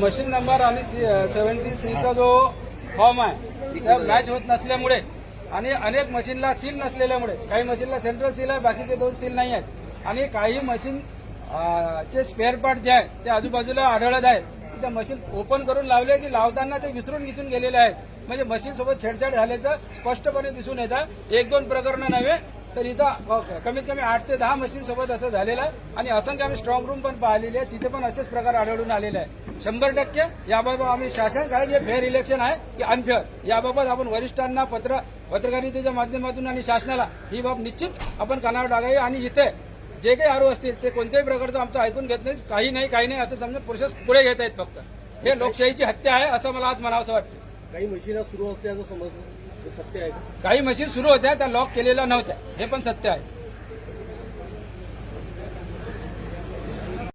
Machine number आणि seventy सीचा जो फॉर्म आहे त्या मॅच होत नसल्यामुळे आणि अनेक मशीनला सील नसलेल्यामुळे काही मशीनला सेंट्रल सील आहे बाकीचे दोन सील नाही आहेत. आणि काही मशीन चे स्पेअर पार्ट जे आहे ते आजूबाजूला आढळत आहेत. त्या मशीन ओपन करून लावले की लावताना ते विसरून घेऊन गेलेले आहेत. म्हणजे मशीन सोबत छेडछाड झाल्याचं स्पष्टपणे दिसून येतं. एक दोन प्रकरणं नव्हे तर इथं कमीत कमी आठ ते दहा मशीन सोबत असं झालेलं आहे. आणि असंख्य आम्ही स्ट्रॉंग रूम पण पाहिलेली आहे तिथे पण असेच प्रकार आढळून आलेले आहे शंभर टक्के याबाबत आम्ही शासन काय हे फेअर इलेक्शन आहे की अनफेअर याबाबत आपण वरिष्ठांना पत्र पत्रकारितेच्या माध्यमातून आणि शासनाला ही बाब निश्चित आपण कानावर टाकावी. आणि इथे जे काही आरोप असतील ते कोणत्याही प्रकारचं आमचं ऐकून घेत नाही. काही नाही काही नाही असं समजून प्रोसेस पुढे घेत आहेत फक्त. हे लोकशाहीची हत्या आहे असं मला आज म्हणावं वाटतं. काही मशीन सुरू असल्याचं समज सत्य आहे काही मशीन सुरू होत्या त्या लॉक केलेल्या नव्हत्या. हे पण सत्य आहे.